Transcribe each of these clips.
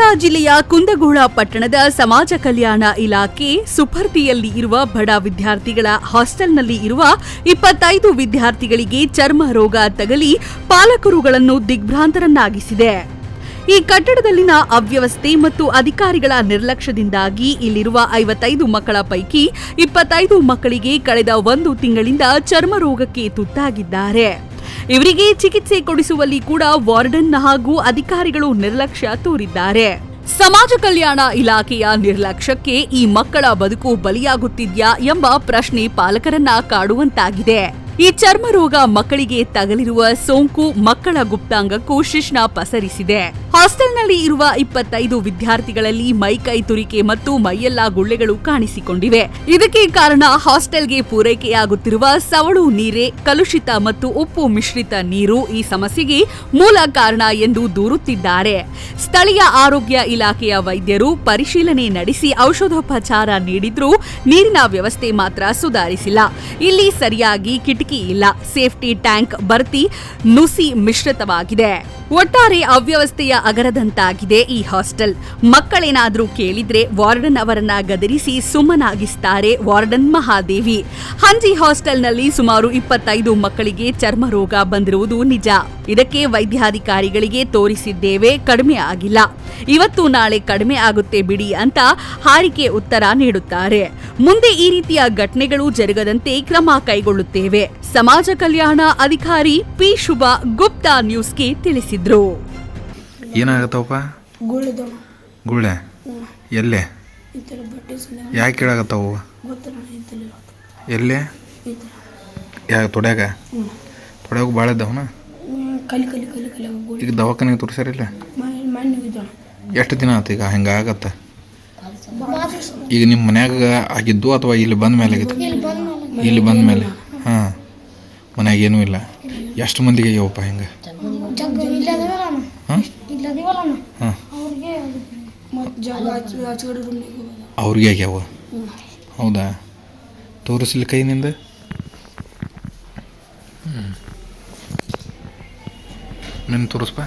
ಧಾರವಾಡ ಜಿಲ್ಲೆಯ ಕುಂದಗೋಳ ಪಟ್ಟಣದ ಸಮಾಜ ಕಲ್ಯಾಣ ಇಲಾಖೆ ಸುಪರ್ದಿಯಲ್ಲಿ ಇರುವ ಬಡ ವಿದ್ಯಾರ್ಥಿಗಳ ಹಾಸ್ಟೆಲ್ನಲ್ಲಿ ಇರುವ ಇಪ್ಪತ್ತೈದು ವಿದ್ಯಾರ್ಥಿಗಳಿಗೆ ಚರ್ಮ ರೋಗ ತಗಲಿ ಪಾಲಕರುಗಳನ್ನು ದಿಗ್ಭ್ರಾಂತರನ್ನಾಗಿಸಿದೆ. ಈ ಕಟ್ಟಡದಲ್ಲಿನ ಅವ್ಯವಸ್ಥೆ ಮತ್ತು ಅಧಿಕಾರಿಗಳ ನಿರ್ಲಕ್ಷ್ಯದಿಂದಾಗಿ ಇಲ್ಲಿರುವ ಐವತ್ತೈದು ಮಕ್ಕಳ ಪೈಕಿ ಇಪ್ಪತ್ತೈದು ಮಕ್ಕಳಿಗೆ ಕಳೆದ ಒಂದು ತಿಂಗಳಿಂದ ಚರ್ಮ ರೋಗಕ್ಕೆ ತುತ್ತಾಗಿದ್ದಾರೆ. ಇವರಿಗೆ ಚಿಕಿತ್ಸೆ ಕೊಡಿಸುವಲ್ಲಿ ಕೂಡ ವಾರ್ಡನ್ ಹಾಗೂ ಅಧಿಕಾರಿಗಳು ನಿರ್ಲಕ್ಷ್ಯ ತೋರಿದ್ದಾರೆ. ಸಮಾಜ ಕಲ್ಯಾಣ ಇಲಾಖೆಯ ನಿರ್ಲಕ್ಷ್ಯಕ್ಕೆ ಈ ಮಕ್ಕಳ ಬದುಕು ಬಲಿಯಾಗುತ್ತಿದ್ಯಾ ಎಂಬ ಪ್ರಶ್ನೆ ಪಾಲಕರನ್ನ ಕಾಡುವಂತಾಗಿದೆ. ಈ ಚರ್ಮ ರೋಗ ಮಕ್ಕಳಿಗೆ ತಗಲಿರುವ ಸೋಂಕು ಮಕ್ಕಳ ಗುಪ್ತಾಂಗಕ್ಕೂ ಶಿಶ್ನ ಪಸರಿಸಿದೆ. ಹಾಸ್ಟೆಲ್ನಲ್ಲಿ ಇರುವ ಇಪ್ಪತ್ತೈದು ವಿದ್ಯಾರ್ಥಿಗಳಲ್ಲಿ ಮೈಕೈ ತುರಿಕೆ ಮತ್ತು ಮೈಯೆಲ್ಲಾ ಗುಳ್ಳೆಗಳು ಕಾಣಿಸಿಕೊಂಡಿವೆ. ಇದಕ್ಕೆ ಕಾರಣ ಹಾಸ್ಟೆಲ್ಗೆ ಪೂರೈಕೆಯಾಗುತ್ತಿರುವ ಸವಳು ನೀರೇ, ಕಲುಷಿತ ಮತ್ತು ಉಪ್ಪು ಮಿಶ್ರಿತ ನೀರು ಈ ಸಮಸ್ಯೆಗೆ ಮೂಲ ಕಾರಣ ಎಂದು ದೂರುತ್ತಿದ್ದಾರೆ. ಸ್ಥಳೀಯ ಆರೋಗ್ಯ ಇಲಾಖೆಯ ವೈದ್ಯರು ಪರಿಶೀಲನೆ ನಡೆಸಿ ಔಷಧೋಪಚಾರ ನೀಡಿದ್ರೂ ನೀರಿನ ವ್ಯವಸ್ಥೆ ಮಾತ್ರ ಸುಧಾರಿಸಿಲ್ಲ. ಇಲ್ಲಿ ಸರಿಯಾಗಿ ಕಿಟಕಿ ಇಲ್ಲ. ಸೇಫ್ಟಿ ಟ್ಯಾಂಕ್ ಭರ್ತಿ ನುಸಿ ಮಿಶ್ರಿತವಾಗಿದೆ. ಒಟ್ಟಾರೆ ಅವ್ಯವಸ್ಥೆಯ ಅಗರದಂತಾಗಿದೆ ಈ ಹಾಸ್ಟೆಲ್. ಮಕ್ಕಳೇನಾದರೂ ಕೇಳಿದ್ರೆ ವಾರ್ಡನ್ ಅವರನ್ನ ಗದರಿಸಿ ಸುಮ್ಮನಾಗಿಸ್ತಾರೆ ವಾರ್ಡನ್ ಮಹಾದೇವಿ. ಹಂಜಿ ಹಾಸ್ಟೆಲ್ನಲ್ಲಿ ಸುಮಾರು ಇಪ್ಪತ್ತೈದು ಮಕ್ಕಳಿಗೆ ಚರ್ಮ ರೋಗ ಬಂದಿರುವುದು ನಿಜ. ಇದಕ್ಕೆ ವೈದ್ಯಾಧಿಕಾರಿಗಳಿಗೆ ತೋರಿಸಿದ್ದೇವೆ, ಕಡಿಮೆ ಆಗಿಲ್ಲ. ಇವತ್ತು ನಾಳೆ ಕಡಿಮೆ ಆಗುತ್ತೆ ಬಿಡಿ ಅಂತ ಹಾರಿಕೆ ಉತ್ತರ ನೀಡುತ್ತಾರೆ. ಮುಂದೆ ಈ ರೀತಿಯ ಘಟನೆಗಳು ಜರುಗದಂತೆ ಕ್ರಮ ಕೈಗೊಳ್ಳುತ್ತೇವೆ. ಸಮಾಜ ಕಲ್ಯಾಣ ಅಧಿಕಾರಿ ಪಿ. ಶುಭ ಗುಪ್ತಾ ನ್ಯೂಸ್ಗೆ ತಿಳಿಸಿದ್ರು. ಏನಾಗತ್ತವಪ್ಪ? ಗುಳಿದವ ಗುಳ್ಳೆ? ಎಲ್ಲೇ? ಯಾಕೆ ಕೇಳಾಗತ್ತವು ಎಲ್ಲೆ? ಯಾಕೆ ತೊಡ್ಯಾಗ? ತೊಡ್ಯಾಗ ಭಾಳ ಇದ್ದಾವನ ಕಲಿ ಕಲಿ ಕಲಿ ಕಲಿ ಅವು ಗುಳಿ ಈಗ ದವಾಖಾನೆಗೆ ತೋರಿಸ್ಯಾರಿಲ್ಲ ಎಷ್ಟು ದಿನ ಆಯ್ತು ಈಗ ಹಂಗೆ ಆಗತ್ತ? ಈಗ ನಿಮ್ಮ ಮನ್ಯಾಗ ಆಗಿದ್ದು ಅಥವಾ ಇಲ್ಲಿ ಬಂದ ಮೇಲೆ ಆಗಿತ್ತು ಇಲ್ಲಿ ಬಂದ ಮೇಲೆ. ಹಾಂ. ಮನ್ಯಾಗ ಏನೂ ಇಲ್ಲ. ಎಷ್ಟು ಮಂದಿಗೆ ಆಗ್ಯಾವಪ್ಪ ಹಿಂಗೆ? ಹಾಂ. ಹಾಂ ಮತ್ತು ಜಾಗ ಆಚೆ ಆಚೆಗಡೆ ರೂಮ್ನಾಗ ಹೋಗೋದು. ಅವ್ರಿಗೆ ಆಗ್ಯಾವ? ಹೌದಾ? ತೋರಿಸ್ಲಿ ಕೈನಿಂದ. ನಿನ್ನ ತೋರಿಸ್ಪ.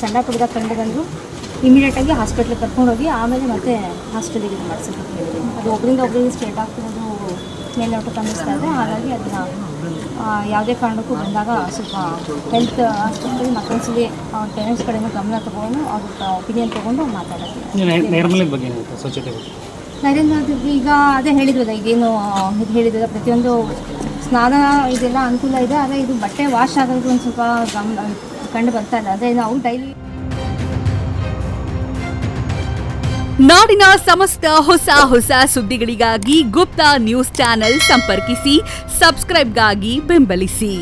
ಸಣ್ಣ ಹುಡುಗ ಕಂಡು ಬಂದು ಇಮಿಡಿಯೇಟಾಗಿ ಹಾಸ್ಪಿಟ್ಲಿಗೆ ಕರ್ಕೊಂಡೋಗಿ ಆಮೇಲೆ ಮತ್ತೆ ಹಾಸ್ಪಿಟಲಿಗೆ ಇದು ಮಾಡಿಸ್ಬೇಕು ಅದು ಒಬ್ಬರಿಂದ ಒಬ್ಬರಿಗೆ ಸ್ಟೇಟ್ ಆಗ್ತಿರೋದು ಮೇಲ್ನೋಟ ಅನ್ನಿಸ್ತಾ ಇದೆ ಹಾಗಾಗಿ ಅದನ್ನ ಯಾವುದೇ ಕಾರಣಕ್ಕೂ ಬಂದಾಗ ಸ್ವಲ್ಪ ಹೆಲ್ತ್ ಆಸ್ಪತ್ರೆ ಮತ್ತೊಂದ್ಸಲಿ ಪೇರೆಂಟ್ಸ್ ಕಡೆಯಿಂದ ಗಮನ ತಗೊಂಡು ಅವ್ರ ಒಪಿನಿಯನ್ ತಗೊಂಡು ಮಾತಾಡೋದು. ನರೇಂದ್ರ ಬಗ್ಗೆ ಏನಾಗುತ್ತೆ ಸ್ವಚ್ಛತೆ ಬಗ್ಗೆ. ನರೇಂದ್ರ ಈಗ ಅದೇ ಹೇಳಿದ್ರಲ್ಲ ಈಗೇನು ಇದು ಹೇಳಿದ್ರಲ್ಲ ಪ್ರತಿಯೊಂದು ಸ್ನಾನ ಇದೆಲ್ಲ ಅನುಕೂಲ ಇದೆ ಆದರೆ ಇದು ಬಟ್ಟೆ ವಾಶ್ ಆಗೋದು ಒಂದು ಸ್ವಲ್ಪ ಗಮನ ಕಂಡು ಬರ್ತಾ ಇಲ್ಲ. ಅದೇ ನಾವು ಡೈಲಿ ನಾಡಿನ ಸಮಸ್ತ ಹೊಸ ಹೊಸ ಸುದ್ದಿಗಳಿಗಾಗಿ ಗುಪ್ತಾ ನ್ಯೂಸ್ ಚಾನೆಲ್ ಸಂಪರ್ಕಿಸಿ ಸಬ್ಸ್ಕ್ರೈಬ್ಗಾಗಿ ಬೆಂಬಲಿಸಿ.